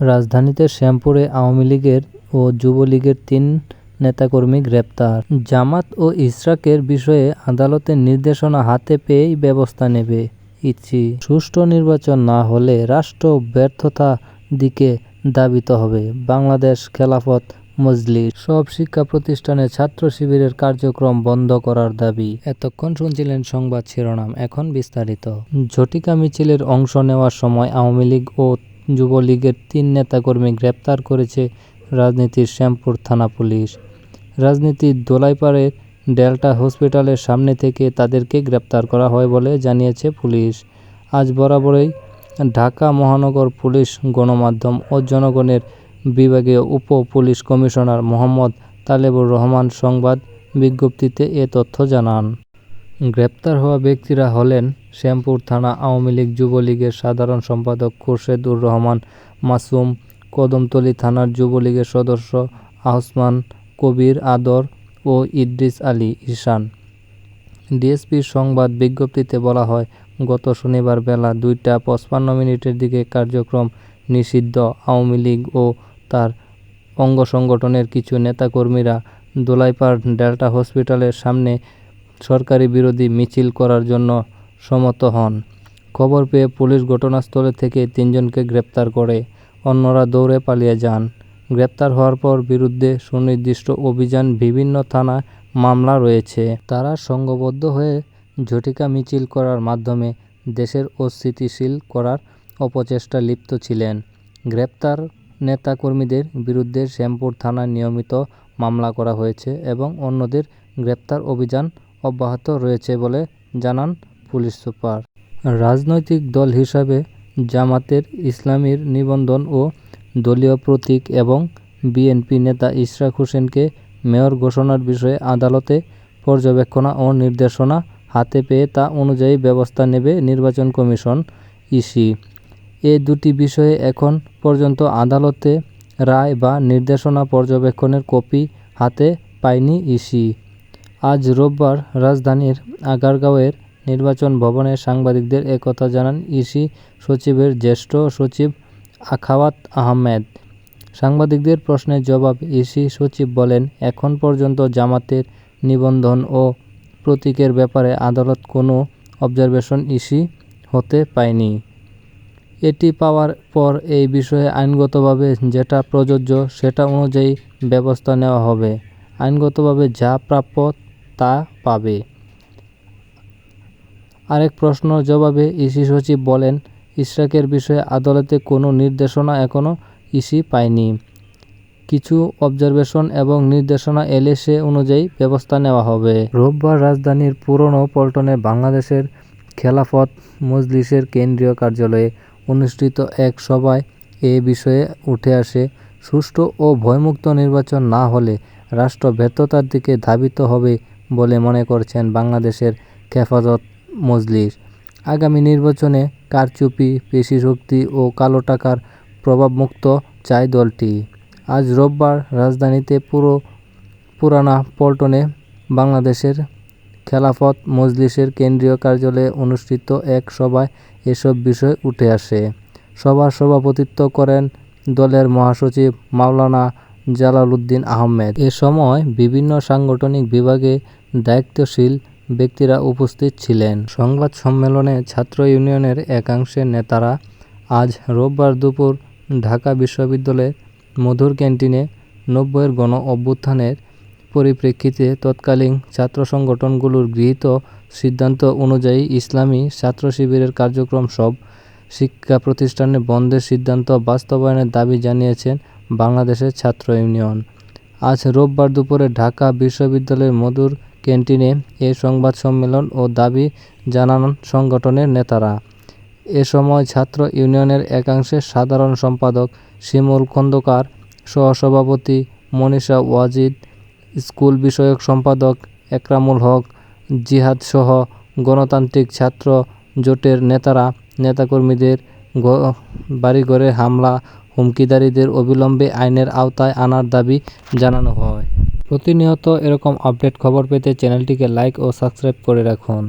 রাজধানীতে শ্যামপুরে আওয়ামী লীগের ও যুবলীগের তিন নেতাকর্মী গ্রেপ্তার। জামাত ও ইশরাকের বিষয়ে আদালতের নির্দেশনা হাতে পেয়েই ব্যবস্থা নেবে ইসি সুষ্ঠু নির্বাচন না হলে রাষ্ট্র ব্যর্থতা দিকে দাবিত হবে। বাংলাদেশ খেলাফত মজলিস। সব শিক্ষা প্রতিষ্ঠানে ছাত্র শিবিরের কার্যক্রম বন্ধ করার দাবি। এতক্ষণ শুনছিলেন সংবাদ শিরোনাম, এখন বিস্তারিত। ঝটিকা মিছিলের অংশ নেওয়ার সময় আওয়ামী লীগ ও যুবলীগের তিন নেতাকর্মী গ্রেপ্তার করেছে রাজনীতির শ্যামপুর থানা পুলিশ। রাজনীতির দোলাইপাড়ের ডেল্টা হসপিটালের সামনে থেকে তাদেরকে গ্রেপ্তার করা হয় বলে জানিয়েছে পুলিশ। আজ বরাবরই ঢাকা মহানগর পুলিশ গণমাধ্যম ও জনগণের বিভাগীয় উপ পুলিশ কমিশনার মোহাম্মদ তালেবুর রহমান সংবাদ বিজ্ঞপ্তিতে এ তথ্য জানান। গ্রেপ্তার হওয়া ব্যক্তিরা হলেন শ্যামপুর থানা আওয়ামী লীগ যুবলীগের সাধারণ সম্পাদক খোরশেদুর রহমান, মাসুম কদমতলী থানার যুবলীগের সদস্য আহসমান কবির আদর ও ইদ্রিস আলী ঈশান। ডিএসপির সংবাদ বিজ্ঞপ্তিতে বলা হয়, গত শনিবার বেলা দুইটা পঁচপান্ন মিনিটের দিকে কার্যক্রম নিষিদ্ধ আওয়ামী লীগ ও তার অঙ্গ সংগঠনের কিছু নেতাকর্মীরা দোলাইপাড় ডেল্টা হসপিটালের সামনে সরকারি বিরোধী মিছিল করার জন্য সমত হন। খবর পেয়ে পুলিশ ঘটনাস্থলে থেকে তিনজনকে গ্রেপ্তার করে, অন্যরা দৌড়ে পালিয়ে যান। গ্রেপ্তার হওয়ার পর বিরুদ্ধে সুনির্দিষ্ট অভিযান বিভিন্ন থানায় মামলা রয়েছে। তারা সংঘবদ্ধ হয়ে ঝটিকা মিছিল করার মাধ্যমে দেশের অস্থিতিশীল করার অপচেষ্টা লিপ্ত ছিলেন। গ্রেপ্তার নেতাকর্মীদের বিরুদ্ধে শ্যামপুর থানায় নিয়মিত মামলা করা হয়েছে এবং অন্যদের গ্রেপ্তার অভিযান অব্যাহত রয়েছে বলে জানান পুলিশ সুপার। রাজনৈতিক দল হিসাবে জামাতের ইসলামীর নিবন্ধন ও দলীয় প্রতীক এবং বিএনপি নেতা ইশরাক হোসেনকে মেয়র ঘোষণার বিষয়ে আদালতে পর্যবেক্ষণা ও নির্দেশনা হাতে পেয়ে তা অনুযায়ী ব্যবস্থা নেবে নির্বাচন কমিশন ইসি। এ দুটি বিষয়ে এখন পর্যন্ত আদালতে রায় বা নির্দেশনা পর্যবেক্ষণের কপি হাতে পায়নি ইসি। আজ রোববার রাজধানীর আগারগাঁওয়ের নির্বাচন ভবনে সাংবাদিকদের একথা জানান ইসি সচিবের জ্যেষ্ঠ সচিব আখাওয়াত আহমেদ। সাংবাদিকদের প্রশ্নের জবাব ইসি সচিব বলেন, এখন পর্যন্ত জামাতের নিবন্ধন ও প্রতীকের ব্যাপারে আদালত কোনো অবজারভেশন ইসি হতে পায়নি। এটি পাওয়ার পর এই বিষয়ে আইনগতভাবে যেটা প্রযোজ্য সেটা অনুযায়ী ব্যবস্থা নেওয়া হবে। আইনগতভাবে যা প্রাপ্য তা পাবে। আরেক প্রশ্নর জবাবে ইসি সচিব বলেন, ইশরাকের বিষয়ে আদালতে কোনো নির্দেশনা এখনও ইসি পায়নি। কিছু অবজারভেশন এবং নির্দেশনা এলে সে অনুযায়ী ব্যবস্থা নেওয়া হবে। রোববার রাজধানীর পুরনো পল্টনে বাংলাদেশের খেলাফত মজলিসের কেন্দ্রীয় কার্যালয়ে অনুষ্ঠিত এক সভায় এ বিষয়ে উঠে আসে, সুষ্ঠু ও ভয়মুক্ত নির্বাচন না হলে রাষ্ট্র ব্যর্থতার দিকে ধাবিত হবে বলে মনে করছেন বাংলাদেশের খেফাজত মজলিস। আগামী নির্বাচনে কারচুপি পেশিশক্তি ও কালো টাকার প্রভাবমুক্ত চায় দলটি। আজ রোববার রাজধানীতে পুরো পুরানা পল্টনে বাংলাদেশের খেলাফত মজলিসের কেন্দ্রীয় কার্যালয়ে অনুষ্ঠিত এক সভায় এসব বিষয় উঠে আসে। সভার সভাপতিত্ব করেন দলের মহাসচিব মাওলানা জালালউদ্দিন আহমেদ। এ সময় বিভিন্ন সাংগঠনিক বিভাগে দায়িত্বশীল ব্যক্তিরা উপস্থিত ছিলেন। সংবাদ সম্মেলনে ছাত্র ইউনিয়নের একাংশের নেতারা আজ রোববার দুপুর ঢাকা বিশ্ববিদ্যালয়ের মধুর ক্যান্টিনে নব্বইয়ের গণ অভ্যুত্থানের পরিপ্রেক্ষিতে তৎকালীন ছাত্র সংগঠনগুলোর গৃহীত সিদ্ধান্ত অনুযায়ী ইসলামী ছাত্র শিবিরের কার্যক্রম সব শিক্ষা প্রতিষ্ঠানে বন্ধের সিদ্ধান্ত বাস্তবায়নের দাবি জানিয়েছেন বাংলাদেশের ছাত্র ইউনিয়ন। আজ রোববার দুপুরে ঢাকা বিশ্ববিদ্যালয়ের মধুর ক্যান্টিনে এ সংবাদ সম্মেলন ও দাবি জানান সংগঠনের নেতারা। এ সময় ছাত্র ইউনিয়নের একাংশের সাধারণ সম্পাদক শিমুল খন্দকার, সহসভাপতি মনীষা ওয়াজিদ, স্কুল বিষয়ক সম্পাদক একরামুল হক জিহাদসহ গণতান্ত্রিক ছাত্র জোটের নেতারা নেতাকর্মীদের বাড়িঘরে হামলা, হুমকিদারিদের অবিলম্বে আইনের আওতায় আনার দাবি জানানো হয়। প্রতিনিয়ত এরকম আপডেট খবর পেতে চ্যানেলটিকে লাইক ও সাবস্ক্রাইব করে রাখুন।